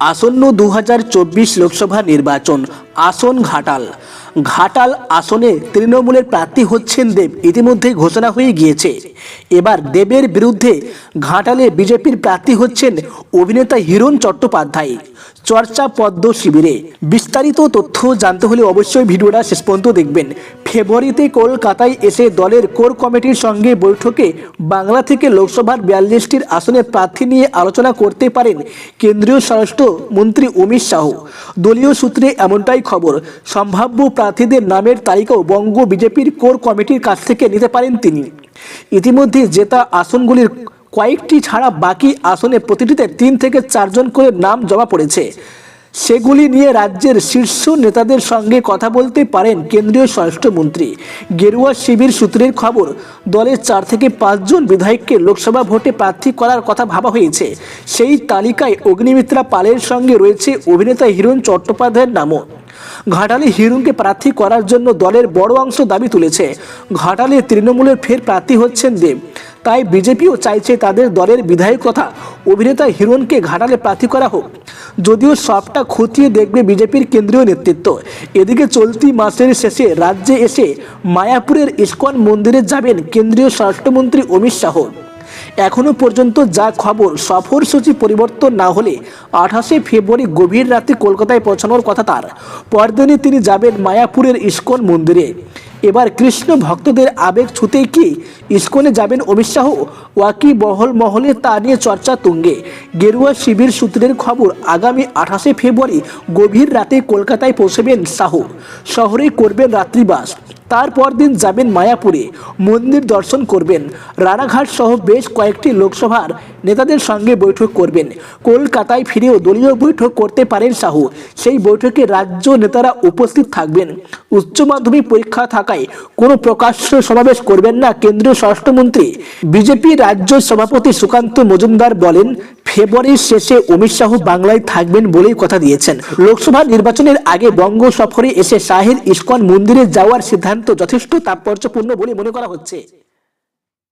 আসন্ন দু হাজার চব্বিশ লোকসভা নির্বাচন, আসন ঘাটাল। ঘাটাল আসনে তৃণমূলের প্রার্থী হচ্ছেন দেব। ইতিমধ্যে ঘোষণা হয়ে গিয়েছে। এবার দেবের বিরুদ্ধে ঘাটালে বিজেপির প্রার্থী হচ্ছেন অভিনেতা হিরণ চট্টোপাধ্যায়। চর্চা পদ্ম শিবিরে। বিস্তারিত তথ্য জানতে হলে অবশ্যই ভিডিওটা শেষ পর্যন্ত দেখবেন। ফেব্রুয়ারিতে কলকাতায় এসে দলের কোর কমিটির সঙ্গে বৈঠকে বাংলা থেকে লোকসভার বিয়াল্লিশটির আসনে প্রার্থী নিয়ে আলোচনা করতে পারেন কেন্দ্রীয় স্বরাষ্ট্র মন্ত্রী অমিত শাহ। দলীয় সূত্রে এমনটাই খবর, সম্ভাব্য প্রার্থীদের নামের তালিকাও বঙ্গ বিজেপির কোর কমিটির কাছ থেকে নিতে পারেন তিনি। ইতিমধ্যে জেতা আসনগুলির কয়েকটি ছাড়া বাকি আসনে প্রতিটিতে তিন থেকে চারজন করে নাম জমা পড়েছে। সেগুলি নিয়ে রাজ্যের শীর্ষ নেতাদের সঙ্গে কথা বলতে পারেন কেন্দ্রীয় স্বরাষ্ট্রমন্ত্রী গেরুয়া শিবির সূত্রের খবর, দলের চার থেকে পাঁচজন বিধায়ককে লোকসভা ভোটে প্রার্থী করার কথা ভাবা হয়েছে। সেই তালিকায় অগ্নিমিত্রা পালের সঙ্গে রয়েছে অভিনেতা হিরণ চট্টোপাধ্যায়ের নামও। ঘাটালে হিরুনকে প্রার্থী করার জন্য দলের বড় অংশ দাবি তুলেছে। ঘাটালে তৃণমূলের ফের প্রার্থী হচ্ছেন দেব। তাই বিজেপিও চাইছে তাদের দলের বিধায়ক তথা অভিনেতা হিরণকে ঘাটালে প্রার্থী করা হোক। যদিও সবটা খতিয়ে দেখবে বিজেপির কেন্দ্রীয় নেতৃত্ব। এদিকে চলতি মাসের শেষে রাজ্যে এসে মায়াপুরের ইস্কন মন্দিরে যাবেন কেন্দ্রীয় স্বরাষ্ট্রমন্ত্রী অমিত শাহ। এখনও পর্যন্ত যা খবর সফরসূচি পরিবর্তন না হলে আঠাশে ফেব্রুয়ারি গভীর রাতে কলকাতায় পৌঁছানোর কথা তার। পরদিনই তিনি যাবেন মায়াপুরের ইস্কন মন্দিরে। এবার কৃষ্ণ ভক্তদের আবেগ ছুতেই কি ইস্কনে যাবেন অমিত শাহ? ওয়াকি বহল মহলে তা নিয়ে চর্চা তুঙ্গে। গেরুয়া শিবির সূত্রের খবর, আগামী আঠাশে ফেব্রুয়ারি গভীর রাতে কলকাতায় পৌঁছবেন শাহ। শহরে করবেন রাত্রিবাস। তারপর দিন যাবেন মায়াপুরে। মন্দির দর্শন করবেন। রানাঘাট সহ বেশ কয়েকটি লোকসভার নেতাদের সঙ্গে বৈঠক করবেন। কলকাতায় ফিরেও দলীয় বৈঠক করতে পারেন সাহু। সেই বৈঠকে রাজ্য নেতারা উপস্থিত থাকবেন। উচ্চ মাধ্যমিক পরীক্ষা থাকায় কোনো প্রকাশ্য সমাবেশ করবেন না কেন্দ্রীয় স্বরাষ্ট্রমন্ত্রী। বিজেপি রাজ্য সভাপতি সুকান্ত মজুমদার বলেন ফেব্রুয়ারির শেষে অমিত শাহ বাংলায় থাকবেন বলেই কথা দিয়েছেন। লোকসভা নির্বাচনের আগে বঙ্গ সফরে এসে শাহের ইস্কন মন্দিরে যাওয়ার সিদ্ধান্ত যথেষ্ট তাৎপর্যপূর্ণ বলে মনে করা হচ্ছে।